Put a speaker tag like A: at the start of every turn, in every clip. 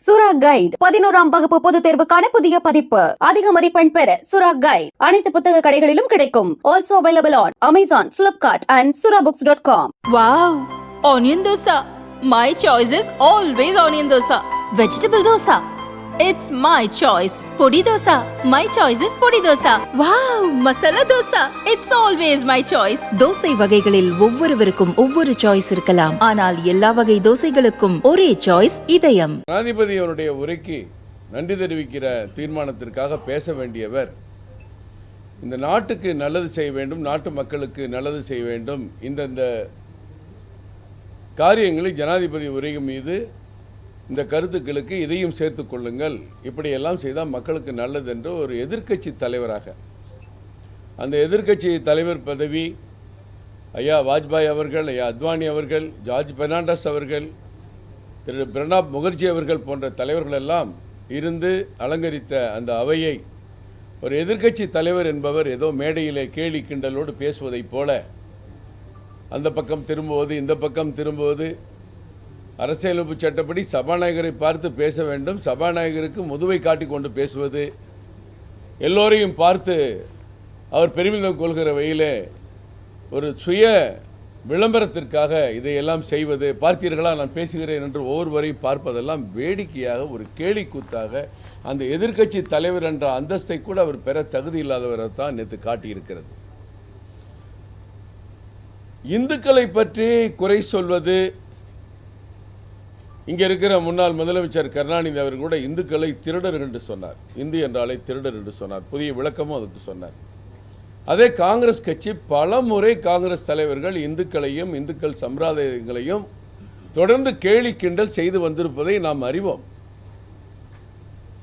A: சுரா கைட் பதினோராம் வகுப்பு பொதுத் தேர்வுக்கான புதிய பதிப்பு. அதிக மதிப்பெண் பெற சுரா கைட் அனைத்து புத்தக கடைகளிலும் கிடைக்கும். Also available on Amazon Flipkart and Sura books dot com
B: wow onion dosa my choice is always onion dosa vegetable dosa It's my choice. Podi dosa. My choice is podi dosa. Wow! Masala dosa. It's always my choice.
C: Dosa வகைகளில் ஒவ்வொருவருக்கும் ஒவ்வொரு choice இருக்கலாம் ஆனால் எல்லா வகை தோசைகளுக்கும் ஒரே choice இதயம்
D: ஜனாதிபதி அவருடைய உரைக்கு நன்றி தெரிவிக்கிற தீர்மானத்திற்காக பேச வேண்டியவர் இந்த நாட்டுக்கு நல்லது செய்ய வேண்டும் நாட்டு மக்களுக்கு நல்லது செய்ய வேண்டும் இந்தந்த காரியங்களை ஜனாதிபதி உரை மீது இந்த கருத்துக்களுக்கு இதையும் சேர்த்து கொள்ளுங்கள். இப்படியெல்லாம் செய்தால் மக்களுக்கு நல்லது என்று ஒரு எதிர்க்கட்சி தலைவராக. அந்த எதிர்க்கட்சி தலைவர் பதவி ஐயா வாஜ்பாய் அவர்கள் ஐயா அத்வானி அவர்கள் ஜார்ஜ் பெர்னாண்டஸ் அவர்கள் திரு பிரணாப் முகர்ஜி அவர்கள் போன்ற தலைவர்கள் எல்லாம் இருந்து அலங்கரித்த அந்த அவையை ஒரு எதிர்க்கட்சி தலைவர் என்பவர் ஏதோ மேடையிலே கேலி கிண்டலோடு பேசுவதைப் போல அந்த பக்கம் திரும்புவது இந்த பக்கம் திரும்புவது அரசியலமைப்பு சட்டப்படி சபாநாயகரை பார்த்து பேச வேண்டும். சபாநாயகருக்கு முதுவை காட்டி கொண்டு பேசுவது. எல்லோரையும் பார்த்து அவர் பெருமிதம் கொள்கிற வகையிலே ஒரு சுய விளம்பரத்திற்காக இதையெல்லாம் செய்வது. பார்த்தீர்களா? நான் பேசுகிறேன் என்று ஒவ்வொருவரையும் பார்ப்பதெல்லாம் வேடிக்கையாக ஒரு கேலிக்கூத்தாக அந்த எதிர்க்கட்சி தலைவர் என்ற அந்தஸ்தை கூட அவர் பெற தகுதி இல்லாதவரை தான் நேற்று காட்டியிருக்கிறது. இந்துக்களை பற்றி குறை சொல்வது இங்கே இருக்கிற முன்னாள் முதலமைச்சர் கருணாநிதி அவர் கூட இந்துக்களை திருடர் என்று சொன்னார். இந்து என்றாலே திருடர் என்று சொன்னார். புதிய விளக்கமும் அதுக்கு சொன்னார். அதே காங்கிரஸ் கட்சி பல முறை காங்கிரஸ் தலைவர்கள் இந்துக்களையும் இந்துக்கள் சம்பிரதாயங்களையும் தொடர்ந்து கேலி கிண்டல் செய்து வந்திருப்பதை நாம் அறிவோம்.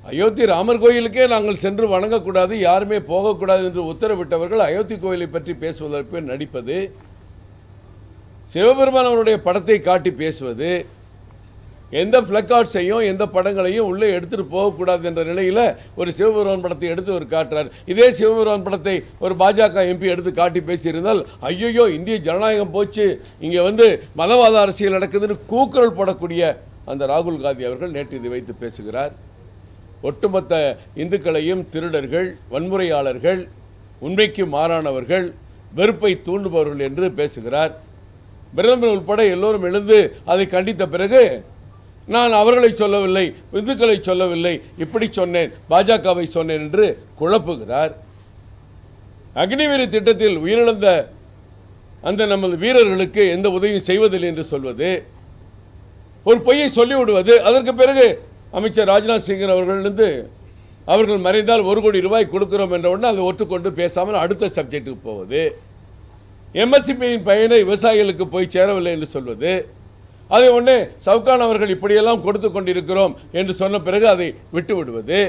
D: அயோத்தி ராமர் கோயிலுக்கே நாங்கள் சென்று வணங்கக்கூடாது யாருமே போகக்கூடாது என்று உத்தரவிட்டவர்கள் அயோத்தி கோயிலை பற்றி பேசுவதற்கு நடிப்பது சிவபெருமான் அவருடைய படத்தை காட்டி பேசுவது எந்த ஃப்ளக்கார்ட்ஸையும் எந்த படங்களையும் உள்ளே எடுத்துகிட்டு போகக்கூடாது என்ற நிலையில் ஒரு சிவபெருமான் படத்தை எடுத்து ஒரு காட்டுறார். இதே சிவபெருமான் படத்தை ஒரு பாஜக எம்பி எடுத்து காட்டி பேசியிருந்தால் ஐயோ இந்திய ஜனநாயகம் போச்சு இங்கே வந்து மதவாத அரசியல் நடக்குதுன்னு கூக்குரல் போடக்கூடிய அந்த ராகுல் காந்தி அவர்கள் நேற்று இதை வைத்து பேசுகிறார். ஒட்டுமொத்த இந்துக்களையும் திருடர்கள் வன்முறையாளர்கள் உண்மைக்கு மாறானவர்கள் வெறுப்பை தூண்டுபவர்கள் என்று பேசுகிறார். பிரதமர் உட்பட எல்லோரும் எழுந்து அதை கண்டித்த பிறகு நான் அவர்களை சொல்லவில்லை இந்துக்களை சொல்லவில்லை. இப்படி சொன்னேன் பாஜகவை சொன்னேன் என்று குழப்புகிறார். அக்னிவீர திட்டத்தில் உயிரிழந்த அந்த நமது வீரர்களுக்கு எந்த உதவியும் செய்வதில்லை என்று சொல்வது ஒரு பொய்யை சொல்லிவிடுவது. அதற்கு பிறகு அமைச்சர் ராஜ்நாத் சிங் அவர்களிருந்து அவர்கள் மறைந்தால் ஒரு கோடி ரூபாய் கொடுக்கிறோம் என்ற உடனே அதை ஒட்டுக்கொண்டு பேசாமல் அடுத்த சப்ஜெக்ட்டுக்கு போவது. எம்எஸ்சிபியின் பயனை விவசாயிகளுக்கு போய் சேரவில்லை என்று சொல்வது. அதை ஒன்று சவுகான் அவர்கள் இப்படியெல்லாம் கொடுத்து கொண்டிருக்கிறோம் என்று சொன்ன பிறகு அதை விட்டு விடுவது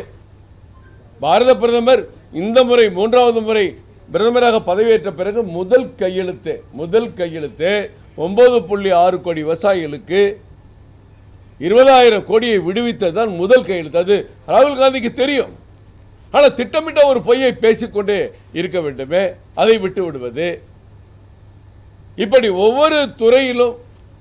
D: பாரத பிரதமர் இந்த முறை மூன்றாவது முறை பிரதமராக பதவியேற்ற பிறகு முதல் கையெழுத்து முதல் கையெழுத்து ஒன்பது புள்ளி ஆறு கோடி விவசாயிகளுக்கு இருபதாயிரம் கோடியை விடுவித்தது தான் முதல் கையெழுத்து. அது ராகுல் காந்திக்கு தெரியும். ஆனால் திட்டமிட்ட ஒரு பொய்யை பேசிக்கொண்டே இருக்க வேண்டுமே அதை விட்டு விடுவது இப்படி ஒவ்வொரு துறையிலும்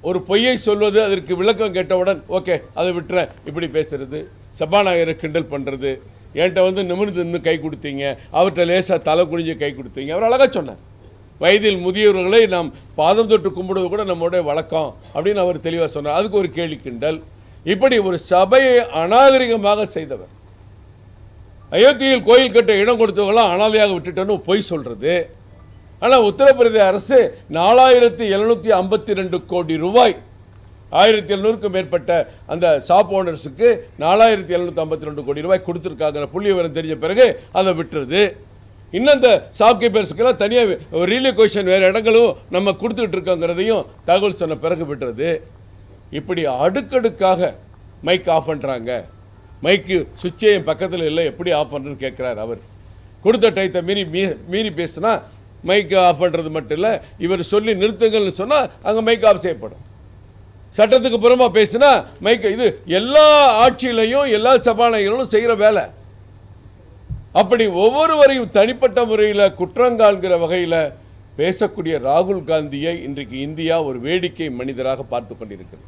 D: ஒரு பொய்யை சொல்வது அதற்கு விளக்கம் கேட்டவுடன் ஓகே அதை விட்டுறேன் இப்படி பேசுறது சபாநாயகரை கிண்டல் பண்ணுறது என்கிட்ட வந்து நிமிர்ந்து நின்று கை கொடுத்தீங்க அவர்கிட்ட லேசாக தலை குனிஞ்சு கை கொடுத்தீங்க. அவர் அழகாக சொன்னார். வயதில் முதியவர்களை நாம் பாதம் தொட்டு கும்பிடுவது கூட நம்முடைய வழக்கம் அப்படின்னு அவர் தெளிவாக சொன்னார். அதுக்கு ஒரு கேலி கிண்டல். இப்படி ஒரு சபையை அநாகரிகமாக செய்தவர். அயோத்தியில் கோயில் கட்ட இடம் கொடுத்தவங்களாம் அனாதையாக விட்டுட்டேன்னு பொய் சொல்கிறது ஆனால் உத்தரப்பிரதேச அரசு நாலாயிரத்தி எழுநூற்றி ஐம்பத்தி ரெண்டு கோடி ரூபாய் ஆயிரத்தி எழுநூறுக்கும் மேற்பட்ட அந்த ஷாப் ஓனர்ஸுக்கு நாலாயிரத்தி எழுநூற்றி ஐம்பத்தி ரெண்டு கோடி ரூபாய் கொடுத்துருக்காங்கிற புள்ளி விவரம் தெரிஞ்ச பிறகு அதை விட்டுருது. இன்னும் இந்த ஷாப் கீப்பர்ஸுக்கெல்லாம் தனியாக கொஷன் வேறு இடங்களும் நம்ம கொடுத்துக்கிட்டு இருக்கோங்கிறதையும் தகவல் சொன்ன பிறகு விட்டுறது இப்படி அடுக்கடுக்காக மைக் ஆஃப் பண்ணுறாங்க மைக்கு சுவிட்சே என் பக்கத்தில் இல்லை எப்படி ஆஃப் பண்ணுறேன்னு கேட்குறாரு அவர். கொடுத்த டயத்தை மீறி மீ மீறி பேசுனா மைக் ஆஃப் பண்ணுறது மட்டும் இல்லை. இவர் சொல்லி நிறுத்துங்கள்னு சொன்னால் அங்கே மைக் ஆஃப் செய்யப்படும். சட்டத்துக்கு புறமா பேசினா மைக் இது எல்லா ஆட்சியிலையும் எல்லா சபாநாயகர்களும் செய்கிற வேலை. அப்படி ஒவ்வொருவரையும் தனிப்பட்ட முறையில் குற்றங்காண்கிற வகையில் பேசக்கூடிய ராகுல் காந்தியை இன்றைக்கு இந்தியா ஒரு வேடிக்கை மனிதராக பார்த்து கொண்டிருக்கிறது.